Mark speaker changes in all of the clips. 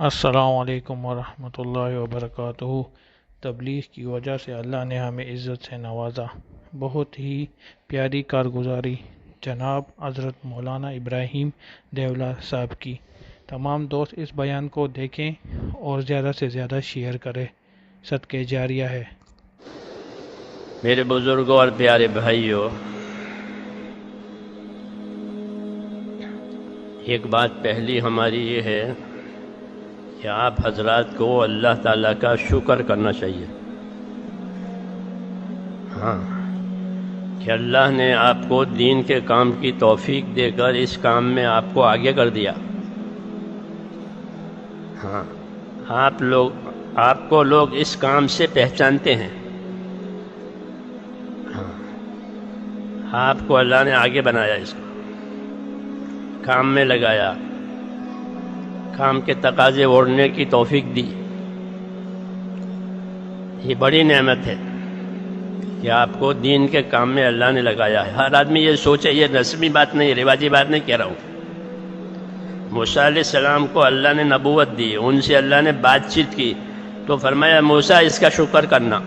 Speaker 1: असलकम वरहमल वबरक तबलीग की वजह से अल्लाह ने हमें इज़्ज़त से नवाजा। बहुत ही प्यारी कारगुजारी जनाब हज़रत मौलाना इब्राहिम देवला साहब की। तमाम दोस्त इस बयान को देखें और ज़्यादा से ज़्यादा शेयर करें। सदक़े जारिया है।
Speaker 2: मेरे बुज़ुर्गों और प्यारे भाइयों, एक बात पहली हमारी ये है कि आप हजरात को अल्लाह ताला का शुक्र करना चाहिए। हाँ। कि अल्लाह ने आपको दीन के काम की तौफीक देकर इस काम में आपको आगे कर दिया। हाँ। आप लोग, आपको लोग इस काम से पहचानते हैं। हाँ। आपको अल्लाह ने आगे बनाया इसको। काम में लगाया। काम के तकाजे ओढ़ने की तोफीक दी। ये बड़ी नेमत है कि आपको दीन के काम में अल्लाह ने लगाया है। हर आदमी ये सोचे, ये रस्मी बात नहीं, रिवाजी बात नहीं कह रहा हूँ। मूसा सलाम को अल्लाह ने नबूवत दी, उनसे अल्लाह ने बातचीत की। तो फरमाया, मूसा, इसका शुक्र करना।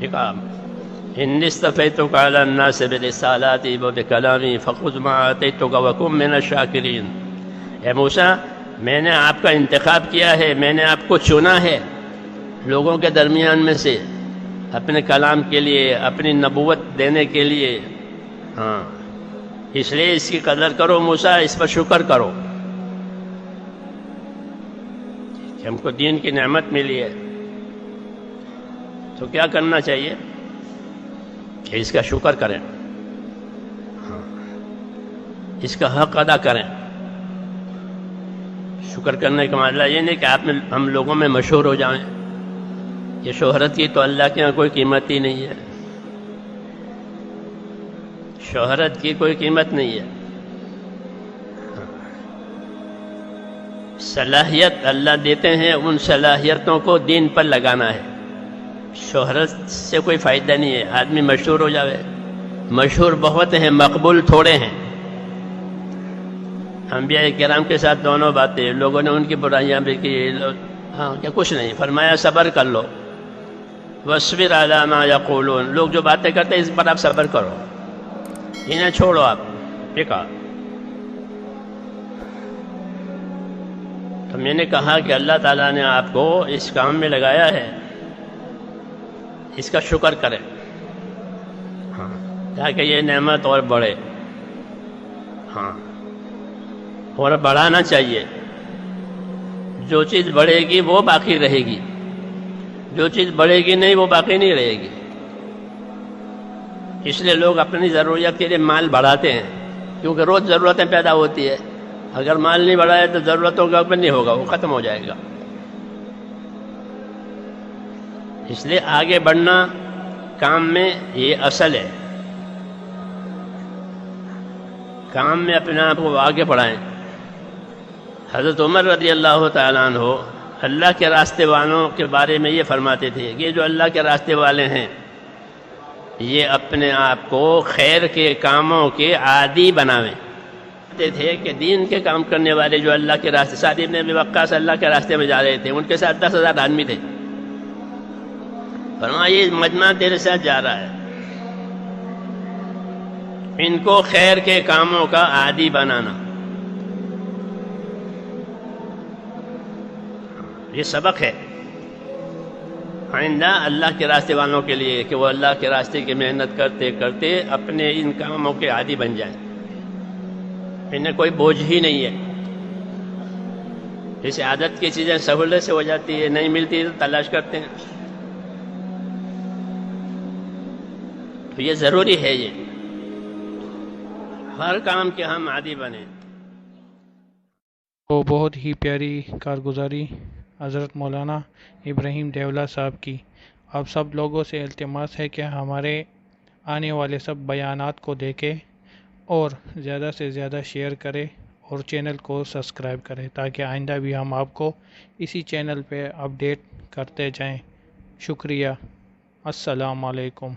Speaker 2: ठीक है तो कालन्ना से मेरे सालाती व कलामी फ़कुज़मा तो वकुम में न शाकिरीन। ए मूसा, मैंने आपका इंतखब किया है, मैंने आपको चुना है लोगों के दरमियान में से, अपने कलाम के लिए, अपनी नबूवत देने के लिए। हाँ। इसलिए इसकी कदर करो मूसा, इस पर शुक्र करो। कि हमको दीन की नेमत मिली है। तो क्या करना चाहिए? कि इसका शुक्र करें। हाँ। इसका हक अदा करें। शुक्र करने का मामला ये नहीं कि आप में हम लोगों में मशहूर हो जाएँ। ये शोहरत की तो अल्लाह के यहाँ कोई कीमत ही नहीं है। शोहरत की कोई कीमत नहीं है। सलाहियत अल्लाह देते हैं, उन सलाहियतों को दिन पर लगाना है। शोहरत से कोई फ़ायदा नहीं है। आदमी मशहूर हो जावे। मशहूर बहुत हैं, मकबूल थोड़े हैं। अम्बिया कराम के साथ दोनों बातें, लोगों ने उनकी बुराइयाँ भी की हाँ क्या कुछ नहीं, फरमाया, सब्र कर लो। वसविर आलामा कोलोन लोग जो बातें करते हैं, इस पर आप सब्र करो। इन्हें छोड़ो आप है? तो मैंने कहा कि अल्लाह ताला ने आपको इस काम में लगाया है, इसका शुक्र करें। हाँ ताकि ये नेमत और बढ़े। हाँ। और बढ़ाना चाहिए। जो चीज़ बढ़ेगी, वो बाकी रहेगी। जो चीज़ बढ़ेगी नहीं, वो बाकी नहीं रहेगी। इसलिए लोग अपनी ज़रूरत के लिए माल बढ़ाते हैं, क्योंकि रोज़ ज़रूरतें पैदा होती है। अगर माल नहीं बढ़ाए तो ज़रूरतों का ऊपर नहीं होगा, वो ख़त्म हो जाएगा। इसलिए आगे बढ़ना काम में ये असल है। काम में अपने आप को आगे बढ़ाएँ। हज़रत उमर रदी अल्लाह हो अल्लाह के रास्ते वालों के बारे में ये फरमाते थे कि जो अल्लाह के रास्ते वाले हैं, ये अपने आप को खैर के कामों के आदि बनावें। थे कि दीन के काम करने वाले जो अल्लाह के रास्ते शादी ने वक्स अल्लाह के रास्ते में जा रहे थे, उनके साथ दस हज़ार आदमी थे। फरमा ये मजमा तेरे साथ जा रहा है। इनको खैर के कामों का आदि बनाना। ये सबक है। आइंदा अल्लाह के रास्ते वालों के लिए कि वो अल्लाह के रास्ते की मेहनत करते करते अपने इन कामों के आदि बन जाए। इन्हें कोई बोझ ही नहीं है। जैसे आदत की चीज़ें सहूलत से हो जाती है, नहीं मिलती तो तलाश करते हैं। तो ये ज़रूरी है ये। हर काम के हम आदि बने।
Speaker 1: तो बहुत ही प्यारी कारगुजारी हज़रत मौलाना इब्राहिम देवला साहब की। अब सब लोगों से अल्तमास है कि हमारे आने वाले सब बयानात को देखें और ज़्यादा से ज़्यादा शेयर करें और चैनल को सब्सक्राइब करें ताकि आइंदा भी हम आपको इसी चैनल पे अपडेट करते जाएँ। शुक्रिया। अस्सलाम वालेकुम।